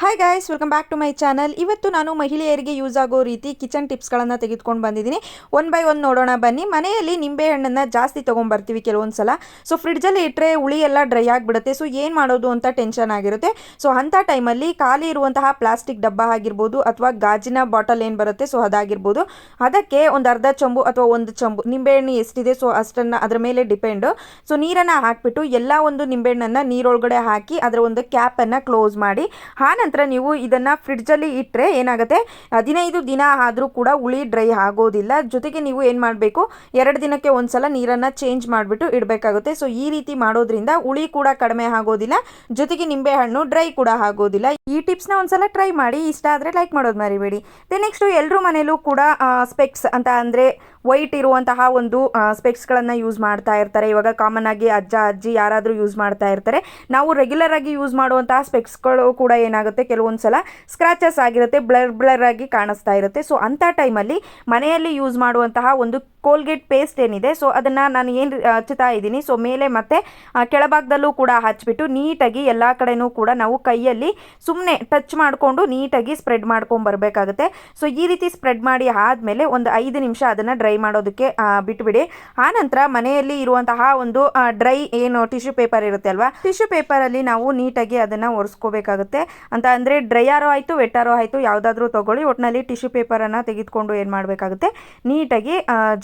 Hi guys welcome back to my channel ಇವತ್ತು ನಾನು ಮಹಿಳೆಯರಿಗೆ ಯೂಸ್ ಆಗೋ ರೀತಿ ಕಿಚನ್ ಟಿಪ್ಸ್ಗಳನ್ನು ತೆಗೆದುಕೊಂಡು ಬಂದಿದ್ದೀನಿ. ಒನ್ ಬೈ ಒನ್ ನೋಡೋಣ ಬನ್ನಿ. ಮನೆಯಲ್ಲಿ ನಿಂಬೆ ಹಣ್ಣನ್ನು ಜಾಸ್ತಿ ತೊಗೊಂಡ್ಬರ್ತೀವಿ ಕೆಲವೊಂದು ಸಲ ಸೊ ಫ್ರಿಡ್ಜಲ್ಲಿ ಇಟ್ಟರೆ ಹುಳಿ ಎಲ್ಲ ಡ್ರೈ ಆಗಿಬಿಡುತ್ತೆ. ಸೊ ಏನು ಮಾಡೋದು ಅಂತ ಟೆನ್ಷನ್ ಆಗಿರುತ್ತೆ. ಸೊ ಅಂಥ ಟೈಮಲ್ಲಿ ಖಾಲಿ ಇರುವಂತಹ ಪ್ಲಾಸ್ಟಿಕ್ ಡಬ್ಬ ಆಗಿರ್ಬೋದು ಅಥವಾ ಗಾಜಿನ ಬಾಟಲ್ ಏನು ಬರುತ್ತೆ ಸೊ ಅದಾಗಿರ್ಬೋದು. ಅದಕ್ಕೆ ಒಂದು ಅರ್ಧ ಚಂಬು ಅಥವಾ ಒಂದು ಚಂಬು. ನಿಂಬೆಹಣ್ಣು ಎಷ್ಟಿದೆ ಸೊ ಅಷ್ಟನ್ನು ಅದರ ಮೇಲೆ ಡಿಪೆಂಡು ಸೊ ನೀರನ್ನು ಹಾಕಿಬಿಟ್ಟು ಎಲ್ಲ ಒಂದು ನಿಂಬೆಹಣ್ಣನ್ನು ನೀರೊಳಗಡೆ ಹಾಕಿ ಅದರ ಒಂದು ಕ್ಯಾಪನ್ನು ಕ್ಲೋಸ್ ಮಾಡಿ ಆನಂತರ ನೀವು ಇದನ್ನು ಫ್ರಿಡ್ಜಲ್ಲಿ ಇಟ್ಟರೆ ಏನಾಗುತ್ತೆ? ಹದಿನೈದು ದಿನ ಆದರೂ ಕೂಡ ಹುಳಿ ಡ್ರೈ ಆಗೋದಿಲ್ಲ. ಜೊತೆಗೆ ನೀವು ಏನು ಮಾಡಬೇಕು? ಎರಡು ದಿನಕ್ಕೆ ಒಂದು ಸಲ ನೀರನ್ನು ಚೇಂಜ್ ಮಾಡಿಬಿಟ್ಟು ಇಡಬೇಕಾಗುತ್ತೆ. ಸೊ ಈ ರೀತಿ ಮಾಡೋದ್ರಿಂದ ಹುಳಿ ಕೂಡ ಕಡಿಮೆ ಆಗೋದಿಲ್ಲ. ಜೊತೆಗೆ ನಿಂಬೆಹಣ್ಣು ಡ್ರೈ ಕೂಡ ಆಗೋದಿಲ್ಲ. ಈ ಟಿಪ್ಸ್ನ ಒಂದ್ಸಲ ಟ್ರೈ ಮಾಡಿ. ಇಷ್ಟ ಆದರೆ ಲೈಕ್ ಮಾಡೋದು ಮರಿಬೇಡಿ. ದೆ ನೆಕ್ಸ್ಟು ಎಲ್ಲರೂ ಮನೇಲೂ ಕೂಡ ಸ್ಪೆಕ್ಸ್ ಅಂತ ಅಂದರೆ ವೈಟ್ ಇರುವಂತಹ ಒಂದು ಸ್ಪೆಕ್ಸ್ಗಳನ್ನು ಯೂಸ್ ಮಾಡ್ತಾ ಇರ್ತಾರೆ. ಇವಾಗ ಕಾಮನ್ ಆಗಿ ಅಜ್ಜ, ಅಜ್ಜಿ ಯಾರಾದರೂ ಯೂಸ್ ಮಾಡ್ತಾ ಇರ್ತಾರೆ. ನಾವು ರೆಗ್ಯುಲರ್ ಆಗಿ ಯೂಸ್ ಮಾಡುವಂತಹ ಸ್ಪೆಕ್ಸ್ಗಳು ಕೂಡ ಏನಾಗುತ್ತೆ? ಕೆಲವೊಂದು ಸಲ ಸ್ಕ್ರಾಚಸ್ ಆಗಿರುತ್ತೆ ಬ್ಲರ್ ಬ್ಲರ್ ಆಗಿ ಕಾಣಿಸ್ತಾ ಇರುತ್ತೆ. ಸೊ ಅಂಥ ಟೈಮಲ್ಲಿ ಮನೆಯಲ್ಲಿ ಯೂಸ್ ಮಾಡುವಂತಹ ಒಂದು ಕೋಲ್ಗೇಟ್ ಪೇಸ್ಟ್ ಏನಿದೆ ಸೊ ಅದನ್ನು ನಾನು ಏನು ಹಚ್ಚುತ್ತಾ ಇದ್ದೀನಿ. ಸೊ ಮೇಲೆ ಮತ್ತೆ ಕೆಳಭಾಗದಲ್ಲೂ ಕೂಡ ಹಚ್ಚಿಬಿಟ್ಟು ನೀಟಾಗಿ ಎಲ್ಲ ಕಡೆನೂ ಕೂಡ ನಾವು ಕೈಯಲ್ಲಿ ಸುಮ್ಮನೆ ಟಚ್ ಮಾಡಿಕೊಂಡು ನೀಟಾಗಿ ಸ್ಪ್ರೆಡ್ ಮಾಡ್ಕೊಂಡು ಬರಬೇಕಾಗುತ್ತೆ. ಸೊ ಈ ರೀತಿ ಸ್ಪ್ರೆಡ್ ಮಾಡಿ ಆದಮೇಲೆ ಒಂದು ಐದು ನಿಮಿಷ ಅದನ್ನು ಡ್ರೈ ಮಾಡೋದಕ್ಕೆ ಬಿಟ್ಬಿಡಿ. ಆನಂತರ ಮನೆಯಲ್ಲಿ ಇರುವಂತಹ ಒಂದು ಡ್ರೈ ಏನು ಟಿಶ್ಯೂ ಪೇಪರ್ ಇರುತ್ತೆ ಅಲ್ವಾ? ಟಿಶ್ಯೂ ಪೇಪರಲ್ಲಿ ನಾವು ನೀಟಾಗಿ ಅದನ್ನು ಒರೆಸ್ಕೋಬೇಕಾಗುತ್ತೆ. ಅಂತ ಅಂದರೆ ಡ್ರೈಯಾರೋ ಆಯಿತು ವೆಟ್ಟಾರೋ ಆಯಿತು, ಯಾವುದಾದ್ರೂ ತೊಗೊಳ್ಳಿ. ಒಟ್ಟಿನಲ್ಲಿ ಟಿಶ್ಯೂ ಪೇಪರನ್ನು ತೆಗೆದುಕೊಂಡು ಏನು ಮಾಡಬೇಕಾಗುತ್ತೆ? ನೀಟಾಗಿ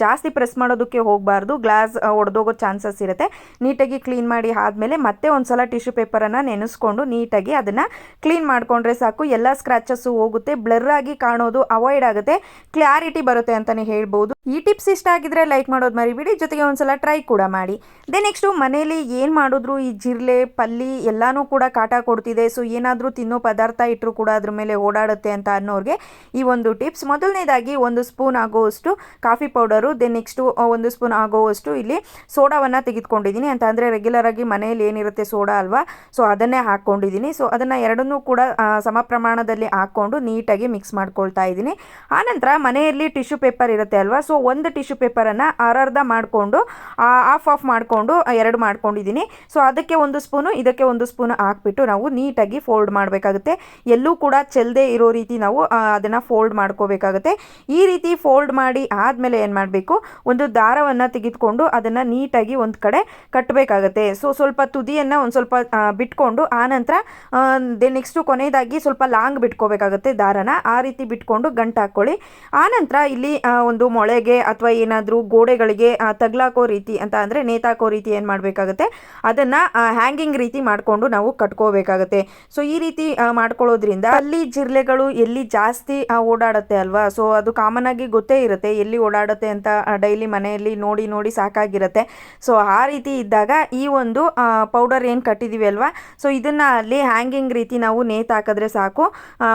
ಜಾಸ್ತಿ ಪ್ರೆಸ್ ಮಾಡೋದಕ್ಕೆ ಹೋಗಬಾರ್ದು. ಗ್ಲಾಸ್ ಒಡೆದೋಗೋ ಚಾನ್ಸಸ್ ಇರುತ್ತೆ. ನೀಟಾಗಿ ಕ್ಲೀನ್ ಮಾಡಿ ಆದಮೇಲೆ ಮತ್ತೆ ಒಂದು ಸಲ ಟಿಶ್ಯೂ ಪೇಪರನ್ನು ನೆನೆಸ್ಕೊಂಡು ನೀಟಾಗಿ ಅದನ್ನು ಕ್ಲೀನ್ ಮಾಡಿಕೊಂಡ್ರೆ ಸಾಕು. ಎಲ್ಲ ಸ್ಕ್ರಾಚಸ್ಸು ಹೋಗುತ್ತೆ. ಬ್ಲರ್ ಆಗಿ ಕಾಣೋದು ಅವಾಯ್ಡ್ ಆಗುತ್ತೆ. ಕ್ಲಾರಿಟಿ ಬರುತ್ತೆ ಅಂತಲೇ ಹೇಳ್ಬೋದು. ಈ ಟಿಪ್ಸ್ ಇಷ್ಟ ಆಗಿದ್ರೆ ಲೈಕ್ ಮಾಡೋದು ಮರಿಬಿಡಿ. ಜೊತೆಗೆ ಒಂದ್ಸಲ ಟ್ರೈ ಕೂಡ ಮಾಡಿ. ದೆ ನೆಕ್ಸ್ಟು ಮನೇಲಿ ಏನು ಮಾಡಿದ್ರು? ಈ ಜಿರ್ಲೆ ಪಲ್ಲಿ ಎಲ್ಲಾನು ಕೂಡ ಕಾಟ ಕೊಡ್ತಿದೆ. ಸೊ ಏನಾದರೂ ತಿನ್ನೋ ಪದಾರ್ಥ ಇಟ್ಟರೂ ಕೂಡ ಅದ್ರ ಮೇಲೆ ಓಡಾಡುತ್ತೆ ಅಂತ ಅನ್ನೋರಿಗೆ ಈ ಒಂದು ಟಿಪ್ಸ್. ಮೊದಲನೇದಾಗಿ ಒಂದು ಸ್ಪೂನ್ ಆಗುವಷ್ಟು ಕಾಫಿ ಪೌಡರು ದೆನ್ ನೆಕ್ಸ್ಟು ಒಂದು ಸ್ಪೂನ್ ಆಗೋವಷ್ಟು ಇಲ್ಲಿ ಸೋಡಾವನ್ನು ತೆಗೆದುಕೊಂಡಿದ್ದೀನಿ. ಅಂತ ಅಂದರೆ ರೆಗ್ಯುಲರ್ ಆಗಿ ಮನೆಯಲ್ಲಿ ಏನಿರುತ್ತೆ ಸೋಡಾ ಅಲ್ವಾ? ಸೊ ಅದನ್ನೇ ಹಾಕ್ಕೊಂಡಿದ್ದೀನಿ. ಸೊ ಅದನ್ನು ಎರಡನ್ನೂ ಕೂಡ ಸಮ ಪ್ರಮಾಣದಲ್ಲಿ ಹಾಕ್ಕೊಂಡು ನೀಟಾಗಿ ಮಿಕ್ಸ್ ಮಾಡ್ಕೊಳ್ತಾ ಇದ್ದೀನಿ. ಆನಂತರ ಮನೆಯಲ್ಲಿ ಟಿಶ್ಯೂ ಪೇಪರ್ ಇರುತ್ತೆ ಅಲ್ವಾ? ಸೊ ಒಂದು ಟಿಶ್ಯೂ ಪೇಪರನ್ನು ಅರ್ಧ ಮಾಡಿಕೊಂಡು ಆಫ್ ಆಫ್ ಮಾಡಿಕೊಂಡು ಎರಡು ಮಾಡ್ಕೊಂಡಿದ್ದೀನಿ. ಸೊ ಅದಕ್ಕೆ ಒಂದು ಸ್ಪೂನು, ಇದಕ್ಕೆ ಒಂದು ಸ್ಪೂನು ಹಾಕ್ಬಿಟ್ಟು ನಾವು ನೀಟಾಗಿ ಫೋಲ್ಡ್ ಮಾಡಬೇಕಾಗುತ್ತೆ. ಎಲ್ಲೂ ಕೂಡ ಚೆಲ್ಲದೆ ಇರೋ ರೀತಿ ನಾವು ಅದನ್ನು ಫೋಲ್ಡ್ ಮಾಡ್ಕೋಬೇಕಾಗುತ್ತೆ. ಈ ರೀತಿ ಫೋಲ್ಡ್ ಮಾಡಿ ಆದಮೇಲೆ ಏನು ಮಾಡಬೇಕು? ಒಂದು ದಾರವನ್ನು ತೆಗೆದುಕೊಂಡು ಅದನ್ನು ನೀಟಾಗಿ ಒಂದು ಕಡೆ ಕಟ್ಟಬೇಕಾಗುತ್ತೆ ಸೊ ಸ್ವಲ್ಪ ತುದಿಯನ್ನು ಒಂದು ಸ್ವಲ್ಪ ಬಿಟ್ಕೊಂಡು ಆನಂತರ ನೆಕ್ಸ್ಟು ಕೊನೆಯದಾಗಿ ಸ್ವಲ್ಪ ಲಾಂಗ್ ಬಿಟ್ಕೋಬೇಕಾಗುತ್ತೆ ದಾರನ. ಆ ರೀತಿ ಬಿಟ್ಕೊಂಡು ಗಂಟು ಹಾಕ್ಕೊಳ್ಳಿ. ಆನಂತರ ಇಲ್ಲಿ ಒಂದು ಮೊಳೆಗೆ ಅಥವಾ ಏನಾದರೂ ಗೋಡೆಗಳಿಗೆ ತಗ್ಲಾಕೋ ರೀತಿ ಅಂತ ಅಂದರೆ ನೇತಾಕೋ ರೀತಿ ಏನು ಮಾಡಬೇಕಾಗುತ್ತೆ? ಅದನ್ನು ಹ್ಯಾಂಗಿಂಗ್ ರೀತಿ ಮಾಡಿಕೊಂಡು ನಾವು ಕಟ್ಕೋಬೇಕಾಗುತ್ತೆ. ಸೊ ಈ ರೀತಿ ಮಾಡ್ಕೊಳ್ಳೋದ್ರಿಂದ ಅಲ್ಲಿ ಜಿರ್ಲೆಗಳು ಎಲ್ಲಿ ಜಾಸ್ತಿ ಓಡಾಡುತ್ತೆ ಅಲ್ವಾ? ಸೊ ಅದು ಕಾಮನ್ ಆಗಿ ಗೊತ್ತೇ ಇರುತ್ತೆ, ಎಲ್ಲಿ ಓಡಾಡುತ್ತೆ ಅಂತ ಡೈಲಿ ಮನೆಯಲ್ಲಿ ನೋಡಿ ನೋಡಿ ಸಾಕಾಗಿರುತ್ತೆ. ಸೊ ಆ ರೀತಿ ಇದ್ದಾಗ ಈ ಒಂದು ಪೌಡರ್ ಏನು ಕಟ್ಟಿದ್ದೀವಿ ಅಲ್ವಾ? ಸೊ ಇದನ್ನು ಅಲ್ಲಿ ಹ್ಯಾಂಗಿಂಗ್ ರೀತಿ ನಾವು ನೇತಾಕಿದ್ರೆ ಸಾಕು.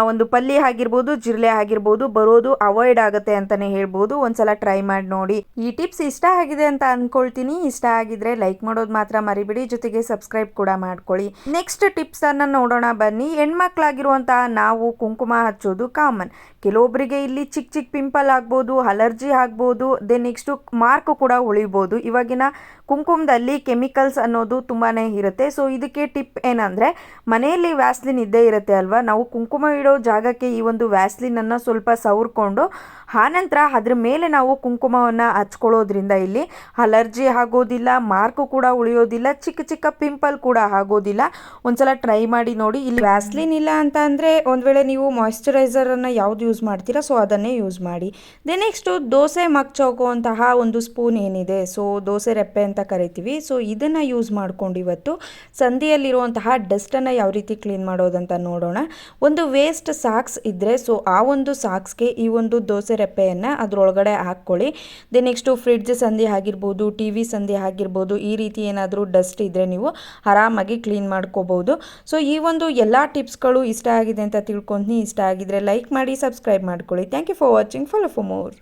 ಒಂದು ಪಲ್ಲಿ ಆಗಿರ್ಬೋದು ಜಿರ್ಲೆ ಆಗಿರ್ಬೋದು, ಬರೋದು ಅವಾಯ್ಡ್ ಆಗುತ್ತೆ ಅಂತಲೇ ಹೇಳ್ಬೋದು. ಒಂದ್ಸಲ ಟ್ರೈ ಮಾಡಿ ನೋಡಿ. ಈ ಟಿಪ್ಸ್ ಇಷ್ಟ ಆಗಿದೆ ಅಂತ ಅಂದ್ಕೊಳ್ತೀನಿ ಇಷ್ಟ ಆಗಿದ್ರೆ ಲೈಕ್ ಮಾಡೋದು ಮಾತ್ರ ಮರಿಬಿಡಿ. ಜೊತೆಗೆ ಸಬ್ಸ್ಕ್ರೈಬ್ ಕೂಡ ಮಾಡ್ಕೊಳ್ಳಿ. ನೆಕ್ಸ್ಟ್ ಟಿಪ್ಸ್ ಅನ್ನ ನೋಡೋಣ ಬನ್ನಿ. ಹೆಣ್ಮಕ್ಳಾಗಿರುವಂತಹ ನಾವು ಕುಂಕುಮ ಹಚ್ಚೋದು ಕಾಮನ್ ಕೆಲವೊಬ್ಬರಿಗೆ ಇಲ್ಲಿ ಚಿಕ್ಕ ಚಿಕ್ಕ ಪಿಂಪಲ್ ಆಗ್ಬೋದು, ಅಲರ್ಜಿ ಆಗ್ಬೋದು ದೆನ್ ನೆಕ್ಸ್ಟು ಮಾರ್ಕ್ ಕೂಡ ಉಳಿಬೋದು. ಇವಾಗಿನ ಕುಂಕುಮದಲ್ಲಿ ಕೆಮಿಕಲ್ಸ್ ಅನ್ನೋದು ತುಂಬಾ ಇರುತ್ತೆ. ಸೊ ಇದಕ್ಕೆ ಟಿಪ್ ಏನಂದರೆ, ಮನೆಯಲ್ಲಿ ವ್ಯಾಸ್ಲಿನ್ ಇದ್ದೇ ಇರುತ್ತೆ ಅಲ್ವಾ? ನಾವು ಕುಂಕುಮ ಇಡೋ ಜಾಗಕ್ಕೆ ಈ ಒಂದು ವ್ಯಾಸ್ಲಿನನ್ನು ಸ್ವಲ್ಪ ಸವರ್ಕೊಂಡು, ಆನಂತರ ಅದ್ರ ಮೇಲೆ ನಾವು ಕುಂಕುಮವನ್ನು ಹಚ್ಕೊಳ್ಳೋದ್ರಿಂದ ಇಲ್ಲಿ ಅಲರ್ಜಿ ಆಗೋದಿಲ್ಲ, ಮಾರ್ಕು ಕೂಡ ಉಳಿಯೋದಿಲ್ಲ, ಚಿಕ್ಕ ಚಿಕ್ಕ ಪಿಂಪಲ್ ಕೂಡ ಆಗೋದಿಲ್ಲ. ಒಂದ್ಸಲ ಟ್ರೈ ಮಾಡಿ ನೋಡಿ. ಇಲ್ಲಿ ವ್ಯಾಸ್ಲಿನ್ ಇಲ್ಲ ಅಂತ ಅಂದರೆ ಒಂದು ವೇಳೆ ನೀವು ಮಾಯಿಶ್ಚರೈಸರನ್ನು ಯಾವ್ದು ಯೂಸ್ ಮಾಡ್ತೀರಾ ಸೊ ಅದನ್ನೇ ಯೂಸ್ ಮಾಡಿ. ದೆ ನೆಕ್ಸ್ಟು ದೋಸೆ ಮಗ್ಚೋಗುವಂತಹ ಒಂದು ಸ್ಪೂನ್ ಏನಿದೆ. ಸೊ ದೋಸೆ ರೆಪ್ಪೆ ಅಂತ ಕರಿತೀವಿ. ಸೊ ಇದನ್ನು ಯೂಸ್ ಮಾಡ್ಕೊಂಡು ಇವತ್ತು ಸಂಧಿಯಲ್ಲಿರುವಂತಹ ಡಸ್ಟನ್ನು ಯಾವ ರೀತಿ ಕ್ಲೀನ್ ಮಾಡೋದಂತ ನೋಡೋಣ. ಒಂದು ವೇಸ್ಟ್ ಸಾಕ್ಸ್ ಇದ್ದರೆ ಸೊ ಆ ಒಂದು ಸಾಕ್ಸ್ಗೆ ಈ ಒಂದು ದೋಸೆ ರೆಪ್ಪೆಯನ್ನು ಅದರೊಳಗಡೆ ಹಾಕ್ಕೊಳ್ಳಿ. ದೆನ್ ನೆಕ್ಸ್ಟು ಫ್ರಿಡ್ಜ್ ಸಂಧಿ ಆಗಿರ್ಬೋದು ಟಿ ವಿ ಸಂಧಿ ಆಗಿರ್ಬೋದು, ಈ ರೀತಿ ಏನಾದರೂ ಡಸ್ಟ್ ಇದ್ದರೆ ನೀವು ಆರಾಮಾಗಿ ಕ್ಲೀನ್ ಮಾಡ್ಕೋಬೋದು. ಸೊ ಈ ಒಂದು ಎಲ್ಲ ಟಿಪ್ಸ್ಗಳು ಇಷ್ಟ ಆಗಿದೆ ಅಂತ ತಿಳ್ಕೊಂತೀನಿ. ಇಷ್ಟ ಆಗಿದ್ರೆ ಲೈಕ್ ಮಾಡಿ ಸಬ್ಸ್ಕ್ರೈಬ್ ಮಾಡ್ಕೊಳ್ಳಿ. Thank you for watching follow for more